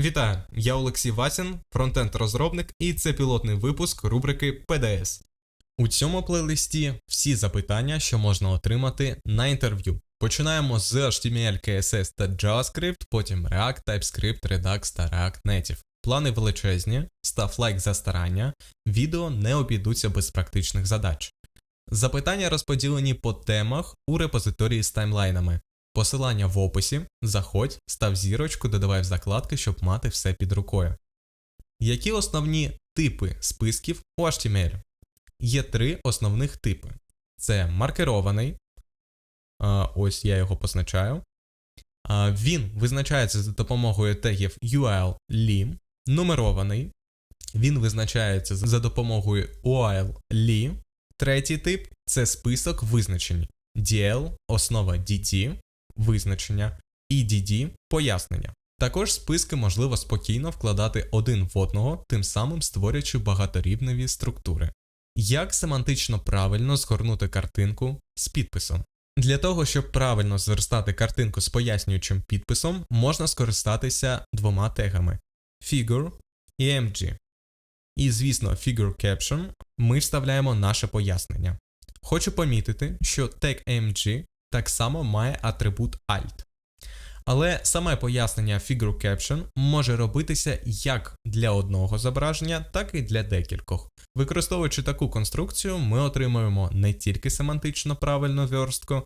Вітаю, я Олексій Васін, фронтенд-розробник, і це пілотний випуск рубрики PDS. У цьому плейлисті всі запитання, що можна отримати на інтерв'ю. Починаємо з HTML, CSS та JavaScript, потім React, TypeScript, Redux та React Native. Плани величезні, став лайк за старання, відео не обійдуться без практичних задач. Запитання розподілені по темах у репозиторії з таймлайнами. Посилання в описі, заходь, став зірочку, додавай в закладки, щоб мати все під рукою. Які основні типи списків у HTML? Є три основних типи: це маркерований, ось я його позначаю. Він визначається за допомогою тегів URL lim, нумерований. Він визначається за допомогою URL li. Третій тип це список визначень. DL, основа DT, визначення, і DD пояснення. Також списки можливо спокійно вкладати один в одного, тим самим створюючи багаторівневі структури. Як семантично правильно згорнути картинку з підписом? Для того, щоб правильно зверстати картинку з пояснюючим підписом, можна скористатися двома тегами figure і MG. І, звісно, figure caption ми вставляємо наше пояснення. Хочу помітити, що тег AMG так само має атрибут alt. Але саме пояснення figure caption може робитися як для одного зображення, так і для декількох. Використовуючи таку конструкцію, ми отримуємо не тільки семантично правильну верстку,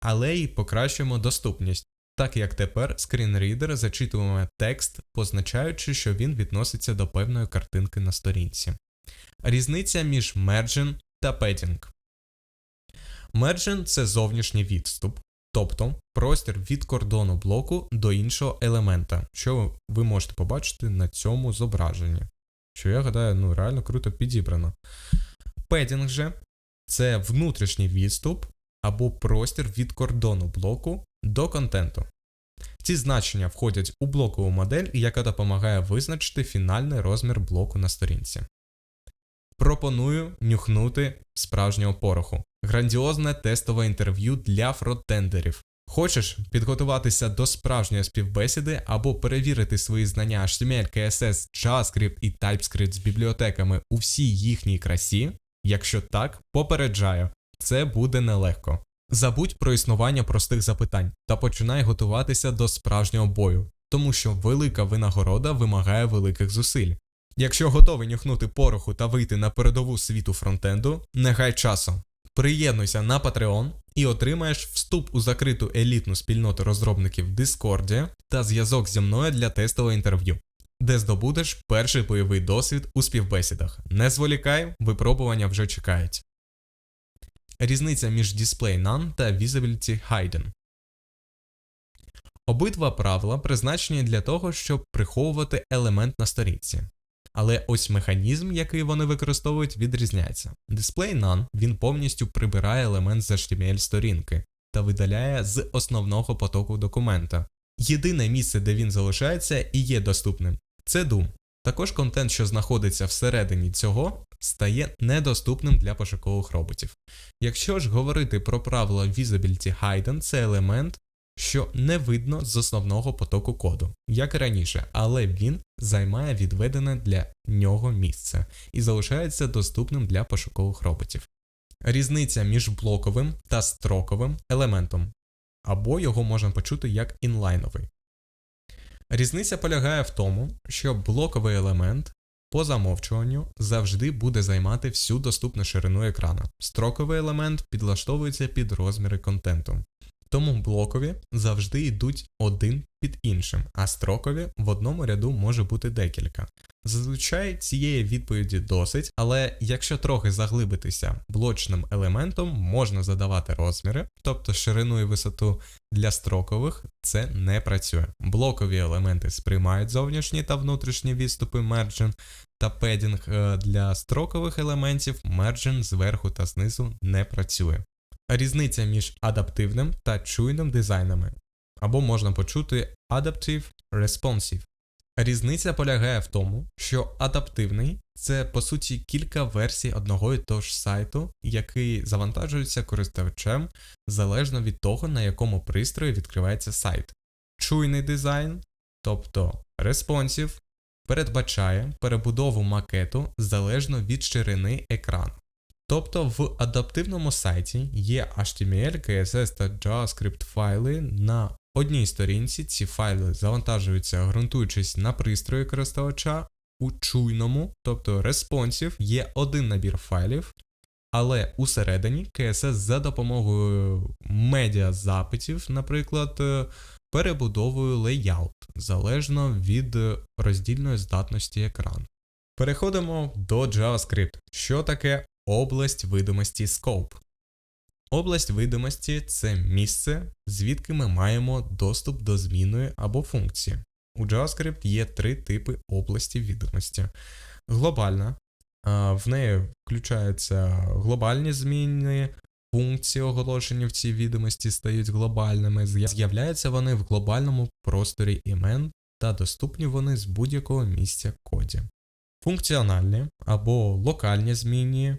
але й покращуємо доступність, так як тепер скрінрідер зачитує текст, позначаючи, що він відноситься до певної картинки на сторінці. Різниця між merging та padding. Merging – це зовнішній відступ, тобто простір від кордону блоку до іншого елемента, що ви можете побачити на цьому зображенні. Що я гадаю, ну реально круто підібрано. Педінг же це внутрішній відступ або простір від кордону блоку до контенту. Ці значення входять у блокову модель, яка допомагає визначити фінальний розмір блоку на сторінці. Пропоную нюхнути справжнього пороху. Грандіозне тестове інтерв'ю для фронтендерів. Хочеш підготуватися до справжньої співбесіди або перевірити свої знання HTML, CSS, JavaScript і TypeScript з бібліотеками у всій їхній красі? Якщо так, попереджаю, це буде нелегко. Забудь про існування простих запитань та починай готуватися до справжнього бою, тому що велика винагорода вимагає великих зусиль. Якщо готовий нюхнути пороху та вийти на передову світу фронтенду, не гай часу. Приєднуйся на Patreon і отримаєш вступ у закриту елітну спільноту розробників в Discord та зв'язок зі мною для тестового інтерв'ю, де здобудеш перший бойовий досвід у співбесідах. Не зволікай, випробування вже чекають. Різниця між Display None та Visibility Hidden. Обидва правила призначені для того, щоб приховувати елемент на сторінці. Але ось механізм, який вони використовують, відрізняється. Display None він повністю прибирає елемент з HTML сторінки та видаляє з основного потоку документа. Єдине місце, де він залишається і є доступним, це Doom. Також контент, що знаходиться всередині цього, стає недоступним для пошукових роботів. Якщо ж говорити про правило Visibility Hidden, це елемент, що не видно з основного потоку коду, як і раніше, але він займає відведене для нього місце і залишається доступним для пошукових роботів. Різниця між блоковим та строковим елементом, або його можна почути як інлайновий. Різниця полягає в тому, що блоковий елемент по замовчуванню завжди буде займати всю доступну ширину екрана. Строковий елемент підлаштовується під розміри контенту. Тому блокові завжди йдуть один під іншим, а строкові в одному ряду може бути декілька. Зазвичай цієї відповіді досить, але якщо трохи заглибитися блочним елементом, можна задавати розміри, тобто ширину і висоту для строкових це не працює. Блокові елементи сприймають зовнішні та внутрішні відступи мерджин та педінг е, для строкових елементів мерджин зверху та знизу не працює. Різниця між адаптивним та чуйним дизайнами, або можна почути Adaptive Responsive. Різниця полягає в тому, що адаптивний це по суті кілька версій одного і того ж сайту, який завантажується користувачем залежно від того, на якому пристрої відкривається сайт. Чуйний дизайн, тобто Responsive передбачає перебудову макету залежно від ширини екрану. Тобто в адаптивному сайті є HTML, CSS та JavaScript файли. На одній сторінці ці файли завантажуються, ґрунтуючись на пристрої користувача. У чуйному, тобто responsive, є один набір файлів, але усередині CSS за допомогою медіа запитів, наприклад, е, перебудовує лейаут залежно від роздільної здатності екрану. Переходимо до JavaScript. Що таке область видимості Scope? Область видимості це місце, звідки ми маємо доступ до зміни або функції. У JavaScript є три типи області відомості. Глобальна, в неї включаються глобальні зміни, функції оголошені в цій відомості стають глобальними, з'являються вони в глобальному просторі імен та доступні вони з будь-якого місця коді. Функціональні або локальні зміни,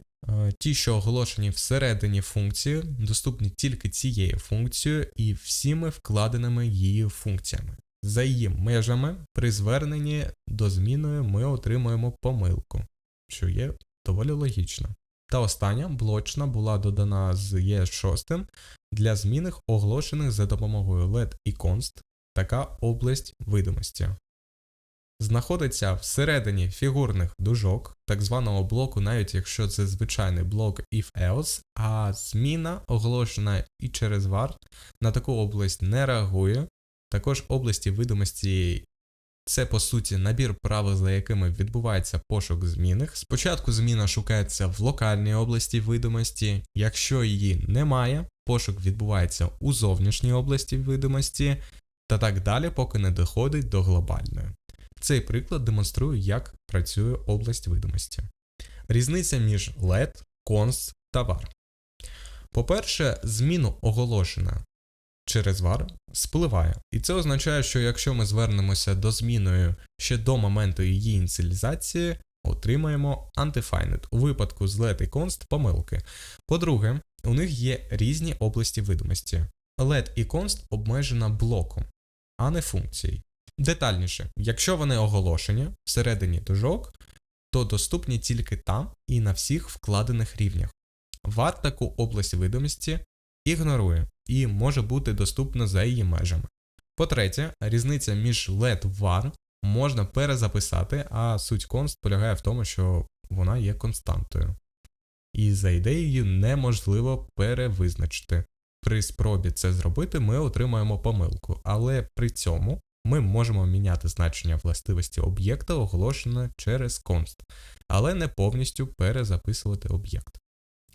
ті, що оголошені всередині функції, доступні тільки цією функцією і всіми вкладеними її функціями. За її межами при зверненні до зміни ми отримуємо помилку, що є доволі логічно. Та остання блочна була додана з E6 для змінних, оголошених за допомогою LED і const, така область видимості. Знаходиться всередині фігурних дужок, так званого блоку, навіть якщо це звичайний блок if-else, а зміна, оголошена і через var, на таку область не реагує. Також області видимості це по суті набір правил, за якими відбувається пошук змінних. Спочатку зміна шукається в локальній області видимості, якщо її немає, пошук відбувається у зовнішній області видимості, та так далі, поки не доходить до глобальної. Цей приклад демонструє, як працює область видимості. Різниця між LED, const та var. По-перше, зміну оголошена через var спливає. І це означає, що якщо ми звернемося до зміною ще до моменту її ініціалізації, отримаємо undefined. У випадку з LED і const помилки. По-друге, у них є різні області видимості. LED і const обмежена блоком, а не функцією. Детальніше, якщо вони оголошені всередині дужок, то доступні тільки там і на всіх вкладених рівнях. var таку область видимості ігнорує і може бути доступна за її межами. По-третє, різниця між LED var можна перезаписати, а суть const полягає в тому, що вона є константою. І за ідеєю неможливо перевизначити. При спробі це зробити ми отримаємо помилку, але при цьому ми можемо міняти значення властивості об'єкта, оголошене через const, але не повністю перезаписувати об'єкт.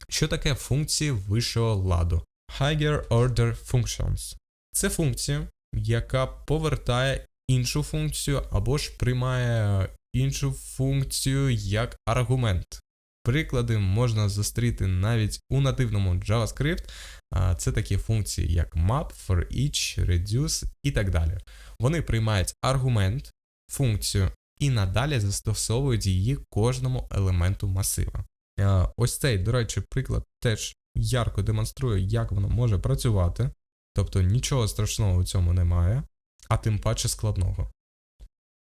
Що таке функції вищого ладу? Higher Order Functions. Це функція, яка повертає іншу функцію або ж приймає іншу функцію як аргумент. Приклади можна зустріти навіть у нативному JavaScript. Це такі функції, як map, for each, reduce і так далі. Вони приймають аргумент, функцію і надалі застосовують її кожному елементу масива. Ось цей, до речі, приклад теж ярко демонструє, як воно може працювати. Тобто нічого страшного у цьому немає, а тим паче складного.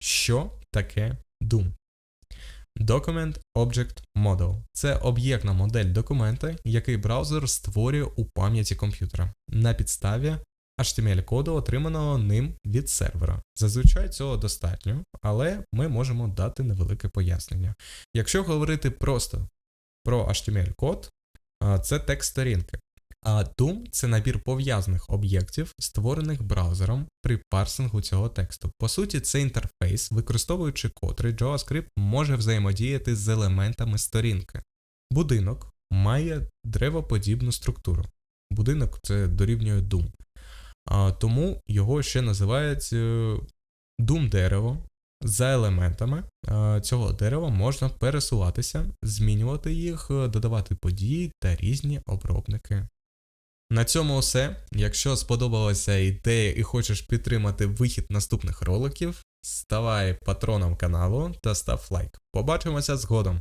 Що таке Doom? Document Object Model це об'єктна модель документа, який браузер створює у пам'яті комп'ютера на підставі HTML-коду, отриманого ним від сервера. Зазвичай цього достатньо, але ми можемо дати невелике пояснення. Якщо говорити просто про HTML-код, це текст сторінки. А Doom це набір пов'язаних об'єктів, створених браузером при парсингу цього тексту. По суті, це інтерфейс, використовуючи котрий JavaScript може взаємодіяти з елементами сторінки. Будинок має древоподібну структуру. Будинок це дорівнює Doom. А, тому його ще називають е, Doom дерево. За елементами е, цього дерева можна пересуватися, змінювати їх, е, додавати події та різні обробники. На цьому все. Якщо сподобалася ідея і хочеш підтримати вихід наступних роликів, ставай патроном каналу та став лайк. Побачимося згодом!